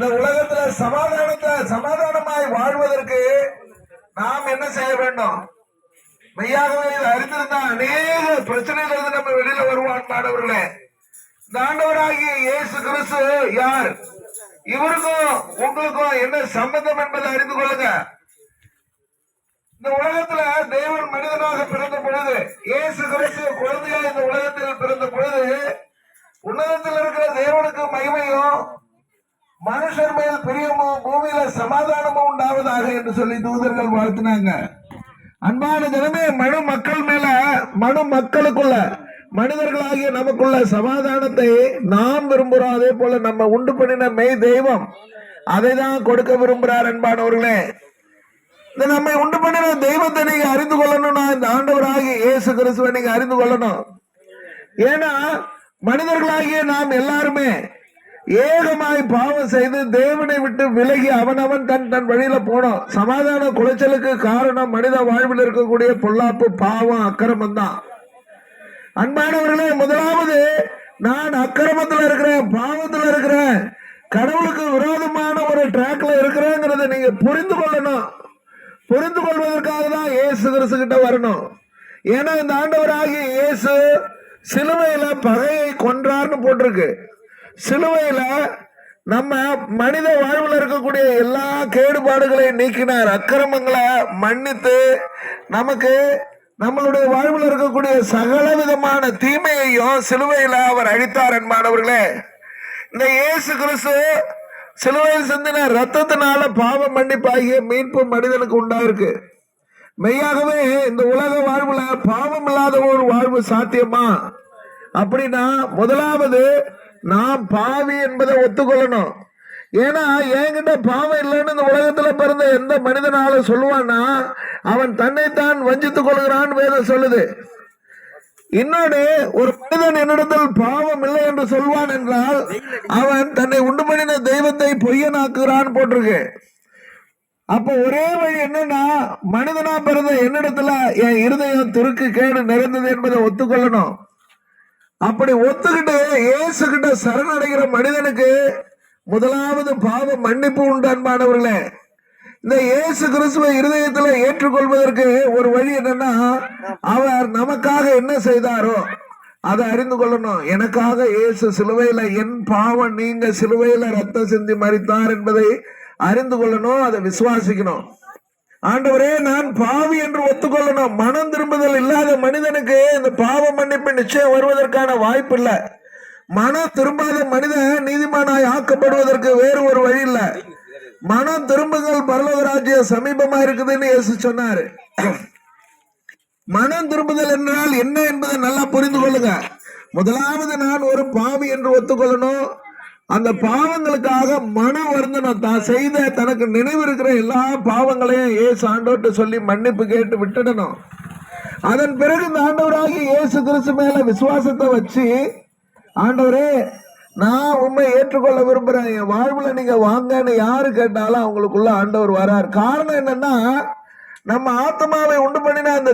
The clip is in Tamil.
இந்த உலகத்துல சமாதானத்தை சமாதானமாய் வாழ்வதற்கு நாம் என்ன செய்ய வேண்டும்? மெய்யாகவே இதை அறிந்திருந்தா அநேக பிரச்சனைகள் நம்ம வெளியில வருவான் மாணவர்களே. இந்த ஆண்டவராகிய இயேசு கிறிஸ்து யார்? இவருக்கும் உங்களுக்கும் என்ன சம்பந்தம் என்பதை அறிந்து கொள்ளுங்க. இந்த உலகத்துல தேவன் மனிதனாக பிறந்த பொழுது இயேசு கிறிஸ்து குழந்தையா இந்த உலகத்தில் பிறந்த பொழுது உன்னதத்தில் இருக்கிற தேவனுக்கு மகிமையும் மனுஷர் மேல் பிரியமும் பூமியில சமாதானமும் உண்டாவதாக என்று சொல்லி தூதர்கள் வாழ்த்தினாங்க. அன்பான ஜனமே மனு மக்கள் மேல மனு மக்களுக்குள்ள மனிதர்களாகிய நமக்குள்ள சமாதானத்தை நாம் விரும்புகிறோம் அதே போல நம்ம உண்டு பண்ணின மெய் தெய்வம் அதை தான் கொடுக்க விரும்புகிறார் அன்பானவர்களே. இந்த நம்மை உண்டு பண்ணின தெய்வத்தை நீங்க அறிந்து கொள்ளணும்னா இந்த ஆண்டவராகிய இயேசு கிறிஸ்துவை நீங்க அறிந்து கொள்ளணும். ஏன்னா மனிதர்களாகிய நாம் எல்லாருமே ஏகமாய் பாவம் செய்து தேவனை விட்டு விலகி அவனவன் தன் தன் வழியில போனோம் சமாதான குலைச்சலுக்கு காரணம் மனித வாழ்வில் இருக்கக்கூடிய பொல்லாப்பு பாவம் அக்கிரமம் தான் அன்பானவர்களே முதலாவது நான் அக்கிரமத்துல இருக்கிறேன் பாவத்துல இருக்கிறேன். கடவுளுக்கு விரோதமான ஒரு ட்ராக்ல இருக்கிறேங்கிறத நீங்க புரிந்து கொள்ளணும். புரிந்து கொள்வதற்காக தான் ஏசு கிறிஸ்து கிட்ட வரணும். ஏன்னா இந்த ஆண்டவராகிய இயேசு சிலுவையில பகையை கொன்றார்னு போட்டிருக்கு. சிலுவையில நம்ம மனித வாழ்வில் இருக்கக்கூடிய எல்லா கேடுபாடுகளையும் நீக்கினார். அக்கிரமங்களை மன்னித்து நமக்கு நம்மளுடைய வாழ்வில் இருக்கக்கூடிய சகல விதமான தீமையையும் சிலுவையில் அவர் அழித்தார் என்பானவர்களே இந்த இயேசு கிறிஸ்து சிலுவையில் சிந்தின ரத்தத்தினால பாவ மன்னிப்பாகிய மீட்பு மனிதனுக்கு உண்டாயிருக்கு. மெய்யாகவே இந்த உலக வாழ்வுல பாவம் இல்லாத ஒரு வாழ்வு சாத்தியமா? அப்படின்னா முதலாவது நான் பாவி என்பதை ஒத்துக்கொள்ளணும். ஏன்னா என்கிட்ட பாவம் இல்லைன்னு இந்த உலகத்துல பிறந்த எந்த மனிதனால சொல்லுவான்னா அவன் தன்னைத்தான் வஞ்சித்துக் கொள்கிறான் வேதம் சொல்லுது. இன்னொரு ஒரு மனிதன் என்னிடத்தில் பாவம் இல்லை என்று சொல்வான் என்றால் அவன் தன்னை உண்டு பண்ணின தெய்வத்தை பொய்யனாக்குகிறான் போட்டிருக்கு. அப்ப ஒரே வழி என்னன்னா மனிதனா பிறந்த என்னிடத்துல என் இருதயம் துருக்கு கேடு நிறைந்தது என்பதை ஒத்துக்கொள்ளணும். அப்படி ஒத்துக்கிட்டு இயேசு கிட்ட சரணடைகிற மனிதனுக்கு முதலாவது பாவ மன்னிப்பு உண்டான்பானவர்களே இந்த இயேசு கிறிஸ்துவ இருதயத்துல ஏற்றுக்கொள்வதற்கு ஒரு வழி என்னன்னா அவர் நமக்காக என்ன செய்தாரோ அதை அறிந்து கொள்ளணும். எனக்காக இயேசு சிலுவையில என் பாவம் நீங்க சிலுவையில ரத்தம் சிந்தி மறித்தார் என்பதை அறிந்து கொள்ளணும் அதை விசுவாசிக்கணும். ஆண்டவரே நான் பாவி என்று ஒத்துக்கொள்ளணும் மனம் திரும்புதல் இல்லாத மனிதனுக்கு இந்த பாவ மன்னிப்பு நிச்சயம் வருவதற்கான வாய்ப்பு இல்லை. மனம் திரும்பாத மனிதன் நீதிமானாய் ஆக்கப்படுவதற்கு வேறு ஒரு வழி இல்லை. மனம் திரும்புதல் பரலோக சமீபமா இருக்குதுன்னு இயேசு சொன்னாரு. மனம் திரும்புதல் என்றால் என்ன என்பதை நல்லா புரிந்து கொள்ளுங்க. முதலாவது நான் ஒரு பாவி என்று ஒத்துக்கொள்ளணும். அந்த பாவங்களுக்காக மன வருந்தணும் தான் செய்த தனக்கு நினைவு இருக்கிற எல்லா பாவங்களையும் ஏசு ஆண்டோட்டு சொல்லி மன்னிப்பு கேட்டு விட்டுடணும். அதன் பிறகு இந்த ஆண்டவராகி இயேசு கிறிஸ்து மேல விசுவாசத்தை வச்சு ஆண்டவரே நான் உண்மை ஏற்றுக்கொள்ள விரும்புறேன். என் வாழ்வுல நீங்க வாங்கன்னு யாரு கேட்டாலும் அவங்களுக்குள்ள ஆண்டவர் வரார். காரணம் என்னன்னா நம்ம ஆத்மாவை உண்டு பண்ணின அந்த